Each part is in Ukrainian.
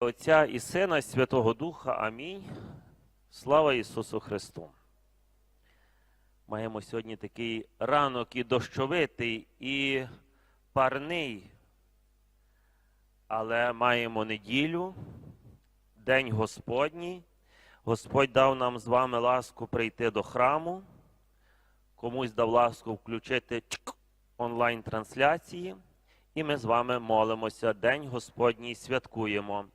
Отця і Сина, і Святого Духа. Амінь. Слава Ісусу Христу. Маємо сьогодні такий ранок і дощовитий, і парний. Але маємо неділю, День Господній. Господь дав нам з вами ласку прийти до храму. Комусь дав ласку включити онлайн-трансляції. І ми з вами молимося. День Господній святкуємо.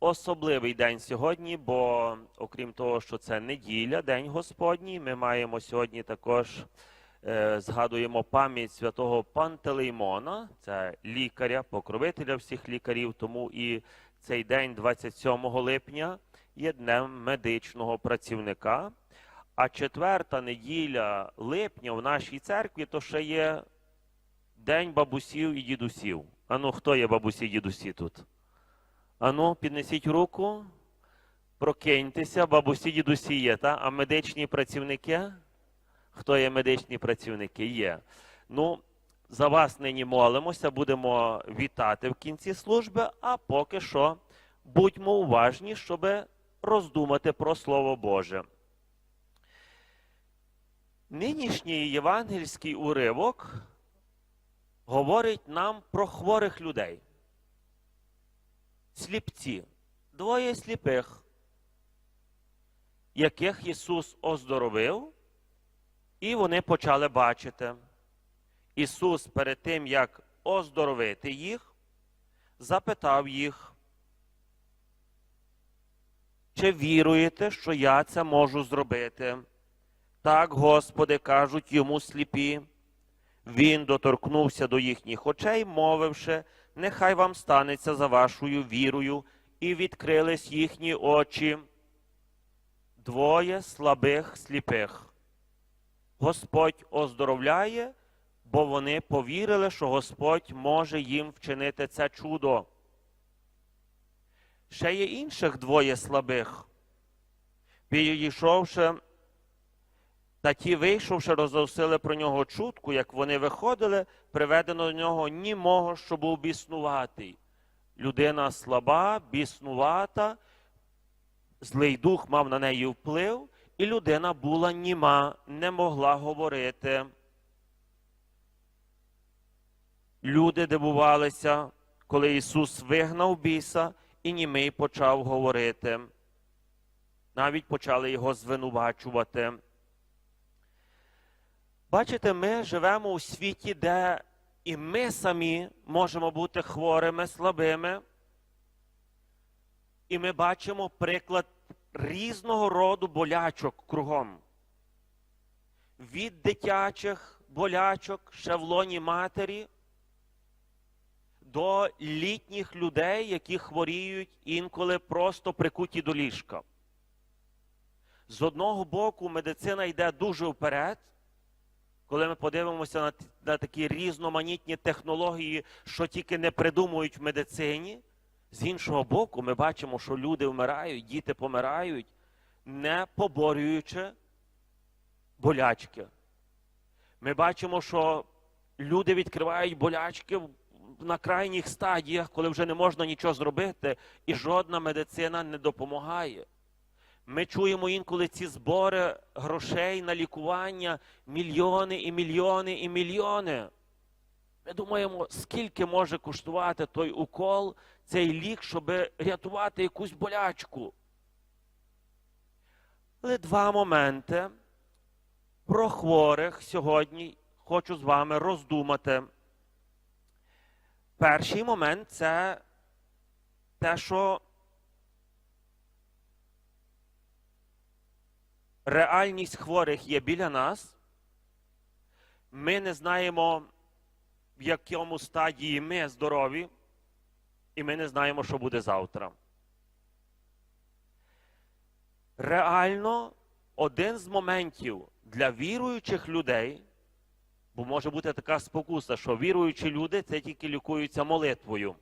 Особливий день сьогодні, бо окрім того, що це неділя, День Господній, ми маємо сьогодні також е, згадуємо пам'ять святого Пантелеймона, це лікаря, покровителя всіх лікарів. Тому і цей день, 27 липня, є днем медичного працівника. А четверта неділя липня в нашій церкві то ще є День бабусів і дідусів. Ану, хто є бабусі і дідусі тут? Ану, піднесіть руку, прокиньтеся, бабусі дідусі є, та? а медичні працівники? Хто є медичні працівники? Є. Ну, за вас нині молимося, будемо вітати в кінці служби, а поки що будьмо уважні, щоб роздумати про Слово Боже. Нинішній євангельський уривок говорить нам про хворих людей. Сліпці, двоє сліпих, яких Ісус оздоровив, і вони почали бачити. Ісус перед тим, як оздоровити їх, запитав їх, чи віруєте, що я це можу зробити? Так, Господи, кажуть йому сліпі. Він доторкнувся до їхніх очей, мовивши, нехай вам станеться за вашою вірою, і відкрились їхні очі. Двоє слабих сліпих. Господь оздоровляє, бо вони повірили, що Господь може їм вчинити це чудо. Ще є інших двоє слабих. Підійшовши та ті, вийшовши, розголосили про нього чутку, як вони виходили, приведено до нього німого, що був біснуватий. Людина слаба, біснувата, злий дух мав на неї вплив, і людина була німа, не могла говорити. Люди дивувалися, коли Ісус вигнав біса, і німий почав говорити. Навіть почали його звинувачувати. Бачите, ми живемо у світі, де і ми самі можемо бути хворими, слабими. І ми бачимо приклад різного роду болячок кругом. Від дитячих болячок ще матері до літніх людей, які хворіють інколи просто прикуті до ліжка. З одного боку, медицина йде дуже вперед. Коли ми подивимося на, на такі різноманітні технології, що тільки не придумують в медицині, з іншого боку, ми бачимо, що люди вмирають, діти помирають, не поборюючи болячки. Ми бачимо, що люди відкривають болячки на крайніх стадіях, коли вже не можна нічого зробити, і жодна медицина не допомагає. Ми чуємо інколи ці збори грошей на лікування мільйони і мільйони і мільйони. Ми думаємо, скільки може коштувати той укол, цей лік, щоб рятувати якусь болячку. Але два моменти про хворих сьогодні хочу з вами роздумати. Перший момент це те, що реальність хворих є біля нас. Ми не знаємо, в якому стадії ми здорові, і ми не знаємо, що буде завтра. Реально, один з моментів для віруючих людей, бо може бути така спокуса, що віруючі люди це тільки лікуються молитвою.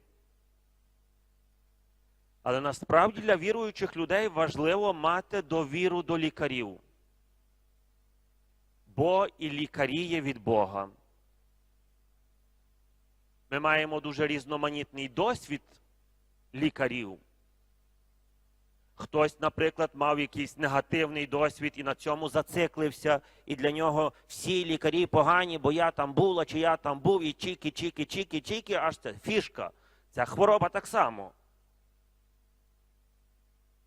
Але насправді для віруючих людей важливо мати довіру до лікарів. Бо і лікарі є від Бога. Ми маємо дуже різноманітний досвід лікарів. Хтось, наприклад, мав якийсь негативний досвід і на цьому зациклився, і для нього всі лікарі погані, бо я там була, чи я там був, і чіки, чіки, чіки, чіки, аж це фішка. Ця хвороба так само.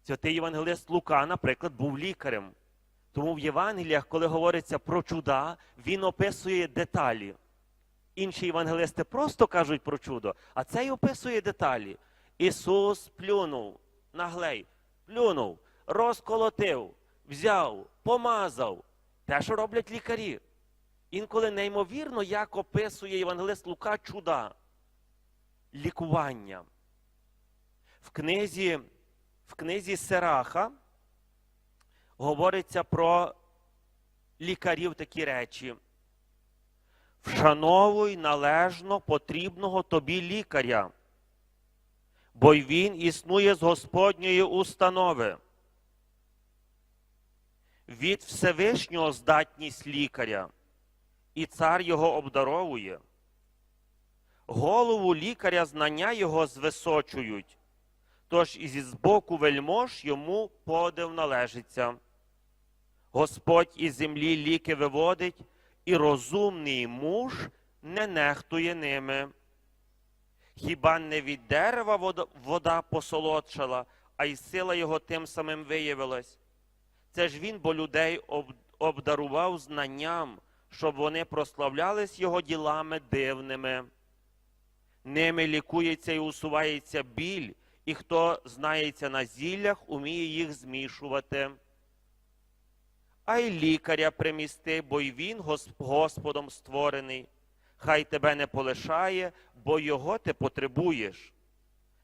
Святий Євангелист Лука, наприклад, був лікарем. Тому в Євангеліях, коли говориться про чуда, він описує деталі. Інші євангелисти просто кажуть про чудо, а цей описує деталі. Ісус плюнув на глей, плюнув, розколотив, взяв, помазав. Те, що роблять лікарі. Інколи неймовірно, як описує євангелист Лука чуда, лікування. В книзі, в книзі Сераха говориться про лікарів такі речі. Вшановуй належно потрібного тобі лікаря, бо й він існує з Господньої установи. Від Всевишнього здатність лікаря, і цар його обдаровує. Голову лікаря знання його звисочують, тож і зі збоку вельмож йому подив належиться. Господь із землі ліки виводить, і розумний муж не нехтує ними. Хіба не від дерева вода, вода посолодшала, а й сила його тим самим виявилась? Це ж він бо людей обдарував знанням, щоб вони прославлялись його ділами дивними. Ними лікується і усувається біль, і хто знається на зіллях, уміє їх змішувати. А й лікаря примісти, бо й він Господом створений. Хай тебе не полишає, бо його ти потребуєш.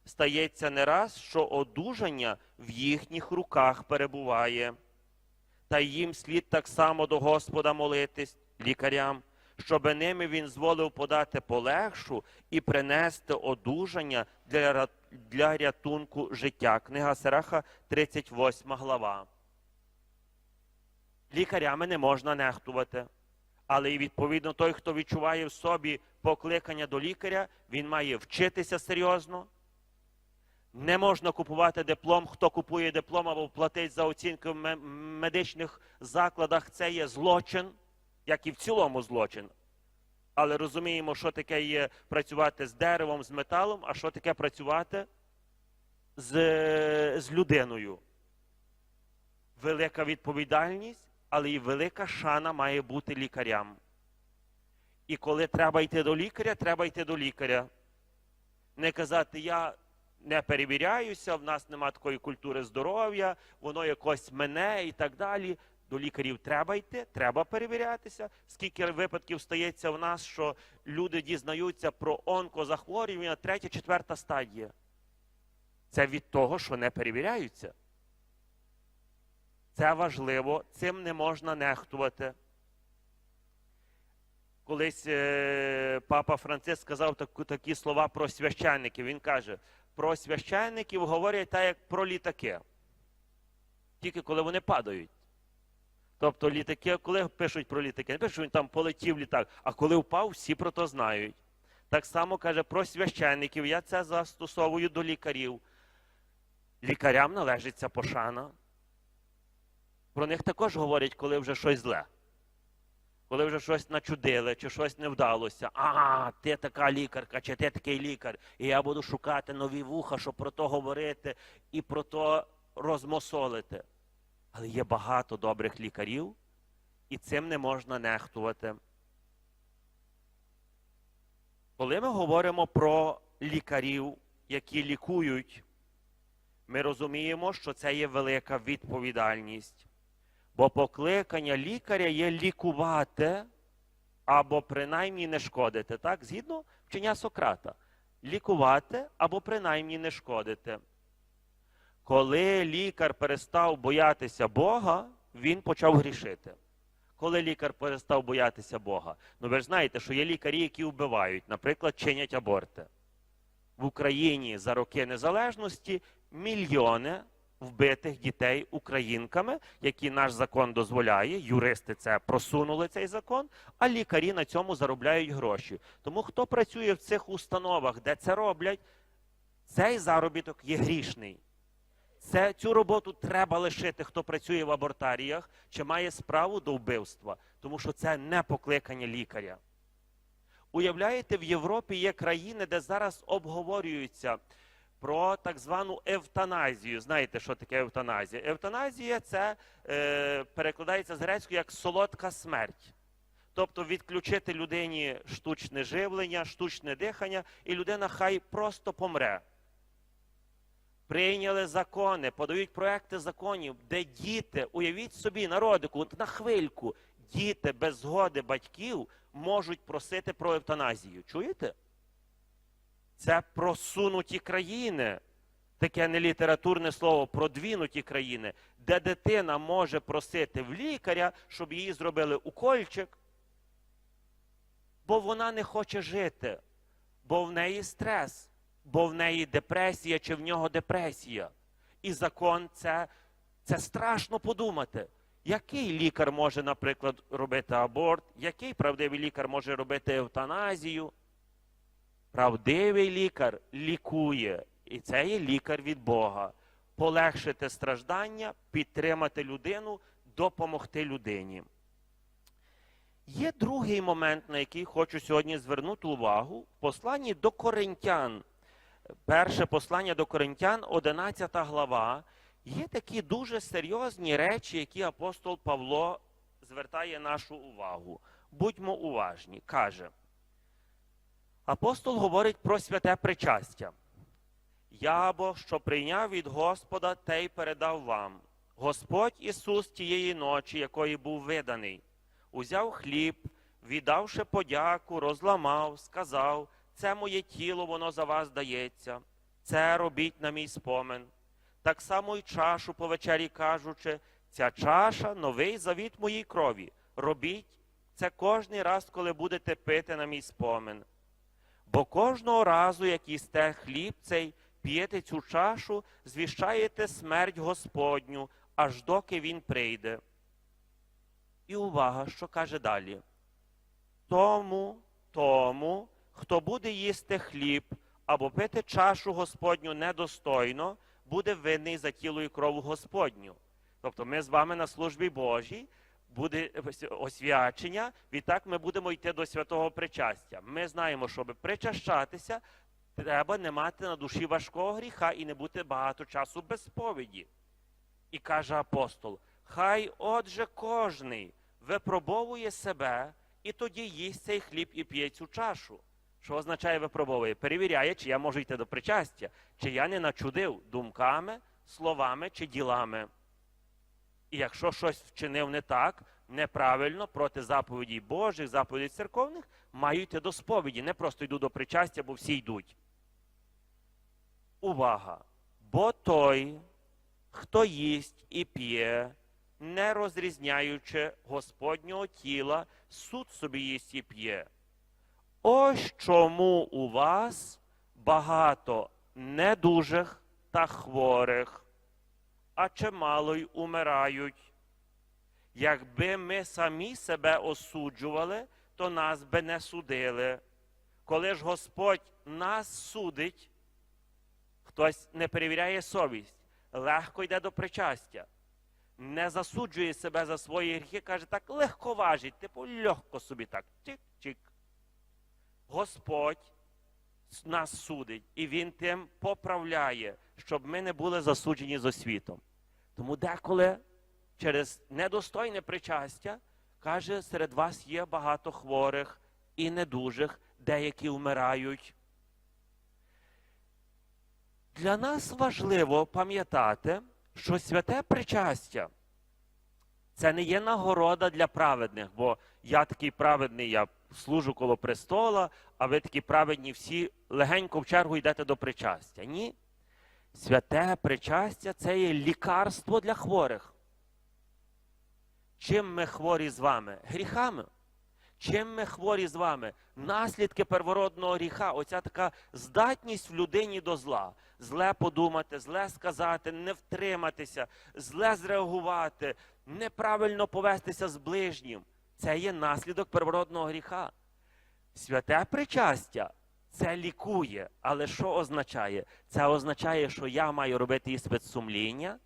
Стається не раз, що одужання в їхніх руках перебуває. Та їм слід так само до Господа молитись, лікарям, щоби ними він зволив подати полегшу і принести одужання для, для рятунку життя. Книга Сераха, 38 глава. Лікарями не можна нехтувати. Але і відповідно той, хто відчуває в собі покликання до лікаря, він має вчитися серйозно. Не можна купувати диплом. Хто купує диплом або платить за оцінки в медичних закладах, це є злочин, як і в цілому злочин. Але розуміємо, що таке є працювати з деревом, з металом, а що таке працювати з, з людиною. Велика відповідальність, але і велика шана має бути лікарям. І коли треба йти до лікаря, треба йти до лікаря. Не казати, я не перевіряюся, в нас нема такої культури здоров'я, воно якось мене і так далі. До лікарів треба йти, треба перевірятися. Скільки випадків стається в нас, що люди дізнаються про онкозахворювання, третя, четверта стадія. Це від того, що не перевіряються. Це важливо, цим не можна нехтувати. Колись е, папа Франциск сказав таку, такі слова про священників. Він каже, про священників говорять так, як про літаки. Тільки коли вони падають. Тобто літаки, коли пишуть про літаки, не пишуть, що він там полетів літак, а коли впав, всі про то знають. Так само каже про священників, я це застосовую до лікарів. Лікарям належиться пошана. Про них також говорять, коли вже щось зле. Коли вже щось начудили, чи щось не вдалося. А, ти така лікарка, чи ти такий лікар. І я буду шукати нові вуха, щоб про то говорити і про то розмосолити. Але є багато добрих лікарів, і цим не можна нехтувати. Коли ми говоримо про лікарів, які лікують, ми розуміємо, що це є велика відповідальність. Бо покликання лікаря є лікувати або принаймні не шкодити. Так? Згідно вчення Сократа. Лікувати або принаймні не шкодити. Коли лікар перестав боятися Бога, він почав грішити. Коли лікар перестав боятися Бога. Ну ви ж знаєте, що є лікарі, які вбивають, наприклад, чинять аборти. В Україні за роки незалежності мільйони вбитих дітей українками, які наш закон дозволяє. Юристи це просунули цей закон, а лікарі на цьому заробляють гроші. Тому хто працює в цих установах, де це роблять, цей заробіток є грішний. Це, цю роботу треба лишити, хто працює в абортаріях чи має справу до вбивства, тому що це не покликання лікаря. Уявляєте, в Європі є країни, де зараз обговорюються про так звану евтаназію. Знаєте, що таке евтаназія? Евтаназія це е, перекладається з грецької як солодка смерть. Тобто відключити людині штучне живлення, штучне дихання, і людина хай просто помре. Прийняли закони, подають проекти законів, де діти, уявіть собі, народику, на хвильку, діти без згоди батьків можуть просити про евтаназію. Чуєте? Це просунуті країни. Таке нелітературне слово продвинуті країни, де дитина може просити в лікаря, щоб їй зробили укольчик, бо вона не хоче жити, бо в неї стрес, бо в неї депресія чи в нього депресія. І закон це, це страшно подумати. Який лікар може, наприклад, робити аборт, який правдивий лікар може робити евтаназію? Правдивий лікар лікує, і це є лікар від Бога. Полегшити страждання, підтримати людину, допомогти людині. Є другий момент, на який хочу сьогодні звернути увагу в посланні до Коринтян. Перше послання до Коринтян, 11 глава. Є такі дуже серйозні речі, які апостол Павло звертає нашу увагу. Будьмо уважні. Каже. Апостол говорить про святе причастя. Я бо що прийняв від Господа, те й передав вам. Господь Ісус тієї ночі, якої був виданий, узяв хліб, віддавши подяку, розламав, сказав: Це моє тіло, воно за вас дається. Це робіть на мій спомин. Так само й чашу по вечері кажучи, ця чаша новий завіт моїй крові. Робіть це кожний раз, коли будете пити на мій спомин. Бо кожного разу, як їсте хліб цей, п'єте цю чашу, звіщаєте смерть Господню, аж доки він прийде. І увага, що каже далі. Тому, тому, хто буде їсти хліб або пити чашу Господню недостойно, буде винний за тіло і кров Господню. Тобто ми з вами на службі Божій, буде освячення, відтак ми будемо йти до святого причастя. Ми знаємо, щоб причащатися, треба не мати на душі важкого гріха і не бути багато часу без сповіді. І каже апостол: хай отже кожний випробовує себе і тоді їсть цей хліб і п'є цю чашу. Що означає випробовує? Перевіряє, чи я можу йти до причастя, чи я не начудив думками, словами чи ділами. І якщо щось вчинив не так, неправильно, проти заповідей Божих, заповідей церковних, маю йти до сповіді. Не просто йду до причастя, бо всі йдуть. Увага! Бо той, хто їсть і п'є, не розрізняючи Господнього тіла, суд собі їсть і п'є. Ось чому у вас багато недужих та хворих, а чимало й умирають. Якби ми самі себе осуджували, то нас би не судили. Коли ж Господь нас судить, хтось не перевіряє совість, легко йде до причастя, не засуджує себе за свої гріхи, каже, так легко важить, типу легко собі так. Чик-чик. Господь нас судить, і Він тим поправляє, щоб ми не були засуджені з освітом. Тому деколи через недостойне причастя каже, серед вас є багато хворих і недужих, деякі вмирають. Для нас важливо пам'ятати, що святе причастя це не є нагорода для праведних, бо я такий праведний, я служу коло престола, а ви такі праведні всі легенько в чергу йдете до причастя. Ні. Святе причастя це є лікарство для хворих. Чим ми хворі з вами? Гріхами. Чим ми хворі з вами? Наслідки первородного гріха, оця така здатність в людині до зла. Зле подумати, зле сказати, не втриматися, зле зреагувати, неправильно повестися з ближнім. Це є наслідок первородного гріха. Святе причастя Це лікує. Але що означає? Це означає, що я маю робити іспит сумління,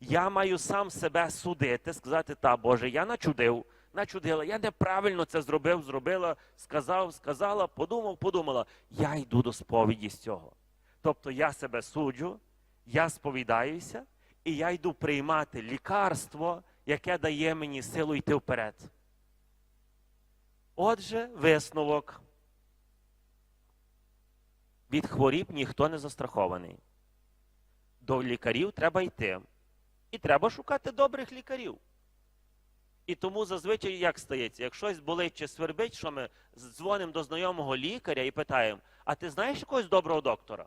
я маю сам себе судити, сказати, та Боже, я начудив, начудила, я неправильно це зробив, зробила, сказав, сказала, подумав, подумала. Я йду до сповіді з цього. Тобто я себе суджу, я сповідаюся, і я йду приймати лікарство, яке дає мені силу йти вперед. Отже, висновок. Від хворіб ніхто не застрахований. До лікарів треба йти. І треба шукати добрих лікарів. І тому зазвичай як стається, як щось болить чи свербить, що ми дзвонимо до знайомого лікаря і питаємо: а ти знаєш якогось доброго доктора?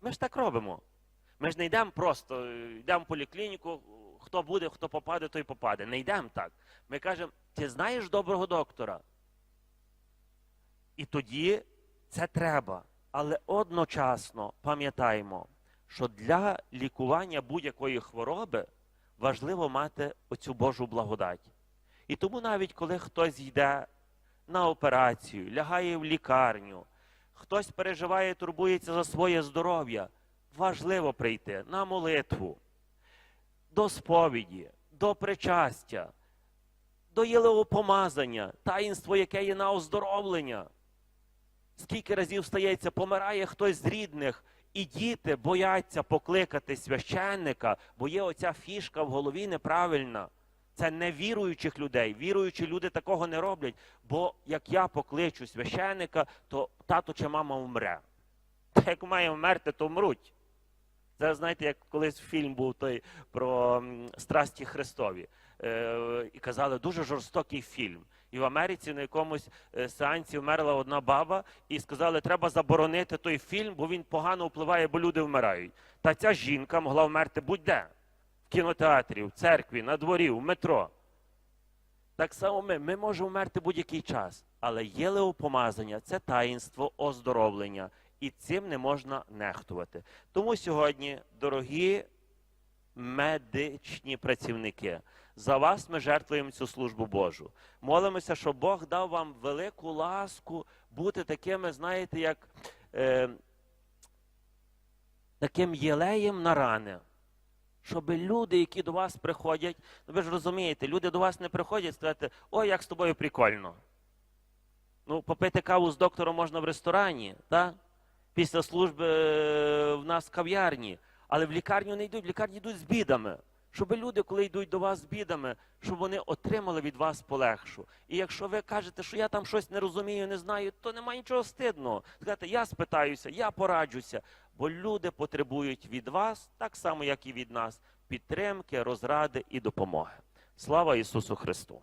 Ми ж так робимо. Ми ж не йдемо просто, йдемо в поліклініку, хто буде, хто попаде, той попаде. Не йдемо так. Ми кажемо, ти знаєш доброго доктора? І тоді це треба. Але одночасно пам'ятаємо, що для лікування будь-якої хвороби важливо мати оцю Божу благодать. І тому навіть коли хтось йде на операцію, лягає в лікарню, хтось переживає, турбується за своє здоров'я, важливо прийти на молитву, до сповіді, до причастя, до єлеопомазання, таїнство, яке є на оздоровлення. Скільки разів стається, помирає хтось з рідних, і діти бояться покликати священника, бо є оця фішка в голові неправильна. Це не віруючих людей. Віруючі люди такого не роблять. Бо як я покличу священика, то тато чи мама вмре. Та як має вмерти, то вмруть. Це знаєте, як колись фільм був той про страсті Христові. Е, і казали, дуже жорстокий фільм. І в Америці на якомусь е, сеансі вмерла одна баба, і сказали, треба заборонити той фільм, бо він погано впливає, бо люди вмирають. Та ця жінка могла вмерти будь-де в кінотеатрі, в церкві, на дворі, в метро. Так само ми, ми можемо вмерти будь-який час, але єлеопомазання це таїнство оздоровлення, і цим не можна нехтувати. Тому сьогодні, дорогі медичні працівники, за вас ми жертвуємо цю службу Божу. Молимося, щоб Бог дав вам велику ласку бути такими, знаєте, як е, таким єлеєм на рани. Щоб люди, які до вас приходять, ну ви ж розумієте, люди до вас не приходять сказати, ой, як з тобою прикольно. Ну, попити каву з доктором можна в ресторані, так? Після служби е, в нас в кав'ярні, але в лікарню не йдуть, в лікарню йдуть з бідами. Щоб люди, коли йдуть до вас з бідами, щоб вони отримали від вас полегшу. І якщо ви кажете, що я там щось не розумію, не знаю, то немає нічого стидного. Сказати, я спитаюся, я пораджуся, бо люди потребують від вас, так само, як і від нас, підтримки, розради і допомоги. Слава Ісусу Христу!